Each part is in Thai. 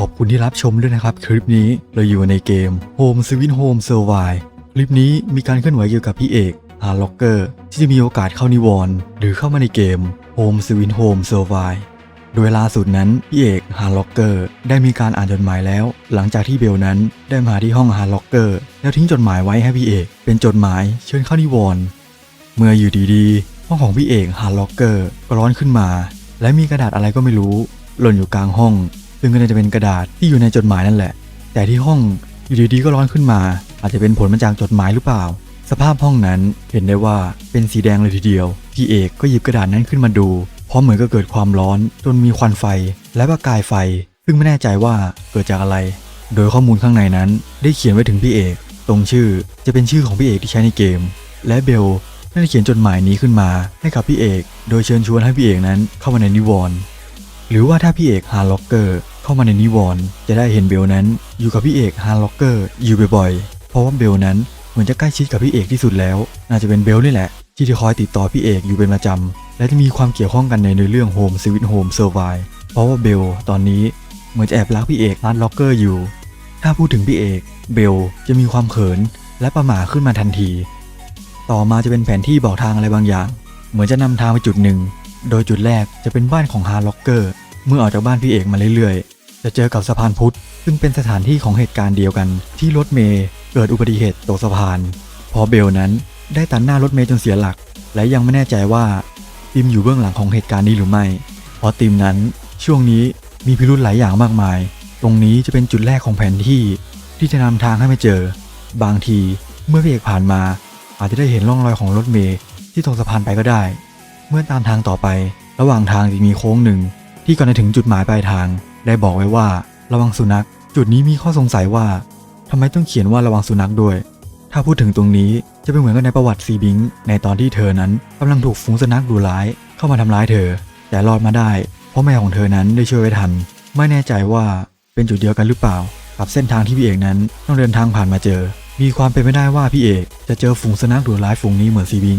ขอบคุณที่รับชมด้วยนะครับ คลิปนี้เราอยู่ในเกม Home Sweet Home Survive คลิปนี้มีการเคลื่อนไหวเกี่ยวกับพี่เอกฮาร์ล็อกเกอร์ที่จะมีโอกาสเข้านิวรณ์หรือเข้ามาในเกม Home Sweet Home Survive โดยล่าสุดนั้นพี่เอกฮาร์ล็อกเกอร์ได้มีการอ่านจดหมายแล้ว หลังจากที่เบลนั้นได้มาที่ห้องฮาร์ล็อกเกอร์แล้วทิ้งจดหมายไว้ให้พี่เอก เป็นจดหมายเชิญเข้านิวรณ์เมื่ออยู่ดีๆห้องของพี่เอกฮาร์ล็อกเกอร์ก็ร้อนขึ้นมา และมีกระดาษอะไรก็ไม่รู้ หล่นอยู่กลางห้อง ซึ่งก็น่าจะเป็นกระดาษที่อยู่ในจดหมายนั่นแหละ แต่ที่ห้องอยู่ดีๆก็ร้อนขึ้นมา อาจจะเป็นผลมาจากจดหมายหรือเปล่า สภาพห้องนั้นเห็นได้ว่าเป็นสีแดงเลยทีเดียว พี่เอกก็หยิบกระดาษนั้นขึ้นมาดูเพราะเหมือนก็เกิดความร้อนจนมีควันไฟและประกายไฟ ซึ่งไม่แน่ใจว่าเกิดจากอะไร โดยข้อมูลข้างในนั้นได้เขียนไว้ถึงพี่เอก ตรงชื่อจะเป็นชื่อของพี่เอกที่ใช้ในเกม และเบลได้เขียนจดหมายนี้ขึ้นมาให้กับพี่เอก โดยเชิญชวนให้พี่เอกนั้นเข้ามาในนิวรณ์หรือว่าถ้าพี่เอกฮาล็อกเกอร์ เข้ามาในนิวรณ์จะได้เห็นเบลนั้น อยู่กับพี่เอกฮาร์ล็อกเกอร์อยู่บ่อยๆ เพราะว่าเบลนั้นเหมือนจะใกล้ชิดกับพี่เอกที่สุดแล้ว น่าจะเป็นเบลนี่แหละ ที่จะคอยติดต่อพี่เอกอยู่เป็นประจำและจะมีความเกี่ยวข้องกันในเรื่องโฮมสวิตโฮมเซอร์ไวเพราะว่าเบลตอนนี้เหมือนจะแอบรักพี่เอกฮาร์ล็อกเกอร์อยู่ ถ้าพูดถึงพี่เอกเบลจะมีความเขินและประหม่าขึ้นมาทันที ต่อมาจะเป็นแผนที่บอกทางอะไรบางอย่าง เหมือนจะนำทางไปจุดหนึ่ง โดยจุดแรกจะเป็นบ้านของฮาร์ล็อกเกอร์ เมื่อออกจากบ้านพี่เอกมาเรื่อยๆ จะเจอกับสะพานพุทธ ซึ่งเป็นสถานที่ของเหตุการณ์เดียวกัน ที่รถเมย์เกิดอุบัติเหตุตกสะพาน พอเบลนั้นได้ตัดหน้ารถเมย์จนเสียหลัก และยังไม่แน่ใจว่าติมอยู่เบื้องหลังของเหตุการณ์นี้หรือไม่เพราะติมนั้นช่วงนี้มีพิรุธหลายอย่างมากมาย ตรงนี้จะเป็นจุดแรกของแผนที่ที่จะนำทางให้ไมาเจอ บางทีเมื่อพี่เอกผ่านมา อาจจะได้เห็นร่องรอยของรถเมย์ที่ตกสะพานไปก็ได้ เมื่อตามทางต่อไป ระหว่างทางจะมีโค้งหนึ่งที่ก่อนจะถึงจุดหมายปลายทาง ได้บอกไว้ว่าระวังสุนัข จุดนี้มีข้อสงสัยว่าทำไมต้องเขียนว่าระวังสุนัขด้วย ถ้าพูดถึงตรงนี้จะเป็นเหมือนกับในประวัติซีบิงในตอนที่เธอนั้นกำลังถูกฝูงสุนัขดุร้าย เข้ามาทำร้ายเธอ แต่รอดมาได้ เพราะแม่ของเธอนั้นได้ช่วยไว้ทัน ไม่แน่ใจว่าเป็นจุดเดียวกันหรือเปล่า กับเส้นทางที่พี่เอกนั้นต้องเดินทางผ่านมาเจอ มีความเป็นไปได้ว่าพี่เอกจะเจอฝูงสุนัขดุร้ายฝูงนี้เหมือนซีบิง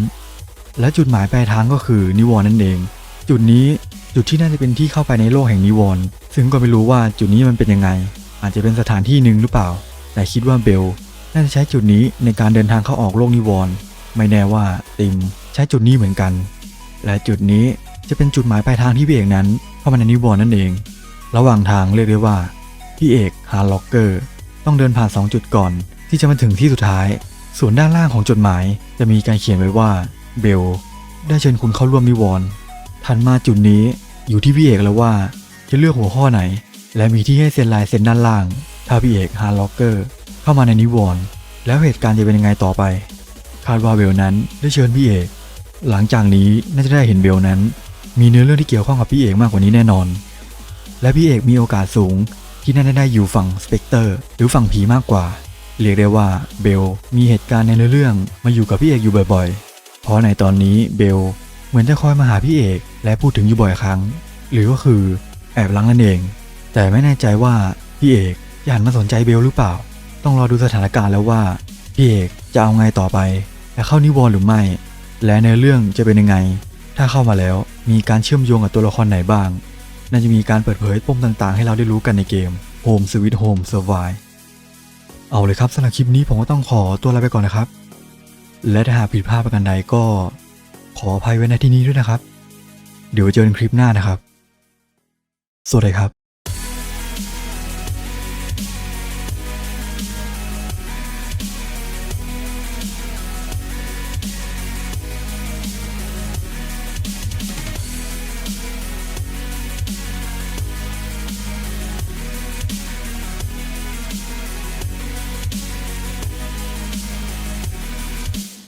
และจุดหมายปลายทางก็คือนิวรณ์นั่นเอง จุดนี้ จุดที่น่าจะเป็นที่เข้าไปในโลกแห่งนิวรณ์ซึ่งก็ไม่รู้ว่าจุดนี้มันเป็นยังไง อาจจะเป็นสถานที่หนึ่งหรือเปล่า แต่คิดว่าเบลน่าจะใช้จุดนี้ในการเดินทางเข้าออกโลกนิวรณ์ไม่แน่ว่าติมใช้จุดนี้เหมือนกัน และจุดนี้จะเป็นจุดหมายปลายทางที่พี่เอกนั้นเข้ามาในนิวรณ์นั่นเอง ระหว่างทางเรียกได้ว่าพี่เอกฮาร์ล็อกเกอร์ต้องเดินผ่านสองจุดก่อน ที่จะมาถึงที่สุดท้าย ส่วนด้านล่างของจดหมาย จะมีการเขียนไว้ว่าเบลได้เชิญคุณเข้าร่วมนิวรณ์ถัดมาจุดนี้ อยู่ที่พี่เอกแล้วว่า จะเลือกหัวข้อไหน และมีที่ให้เซ็นลายเซ็นด้านล่าง ถ้าพี่เอกฮาร์ล็อกเกอร์เข้ามาในนิวรณ์แล้วเหตุการณ์จะเป็นยังไงต่อไป คาดว่าเบลนั้นได้เชิญพี่เอก หลังจากนี้น่าจะได้เห็นเบลนั้น มีเนื้อเรื่องที่เกี่ยวข้องกับพี่เอกมากกว่านี้แน่นอน และพี่เอกมีโอกาสสูง ที่น่าจะได้อยู่ฝั่งสเปกเตอร์หรือฝั่งผีมากกว่า เรียกได้ว่าเบลมีเหตุการณ์ในเรื่องมาอยู่กับพี่เอกอยู่บ่อยๆ เพราะในตอนนี้เบล มือนจะคอยมาหาพี่เอกและพูดถึงอยู่บ่อยครั้ง หรือก็คือแอบลังนั่นเอง แต่ไม่แน่ใจว่าพี่เอกจะหันมาสนใจเบลหรือเปล่า ต้องรอดูสถานการณ์แล้วว่าพี่เอกจะเอาไงต่อไปจะเข้านิวรณ์หรือไม่ และในเรื่องจะเป็นยังไง ถ้าเข้ามาแล้วมีการเชื่อมโยงกับตัวละครไหนบ้าง น่าจะมีการเปิดเผยปมต่างๆ ให้เราได้รู้กันในเกม Home Sweet Home Survive เอาเลยครับสำหรับคลิปนี้ผมก็ต้องขอตัวลาไปก่อนนะครับ และถ้าหากผิดพลาดประการใดก็ ขออภัยไว้ในที่นี้ด้วยนะครับ เดี๋ยวเจอกันคลิปหน้านะครับ สวัสดีครับ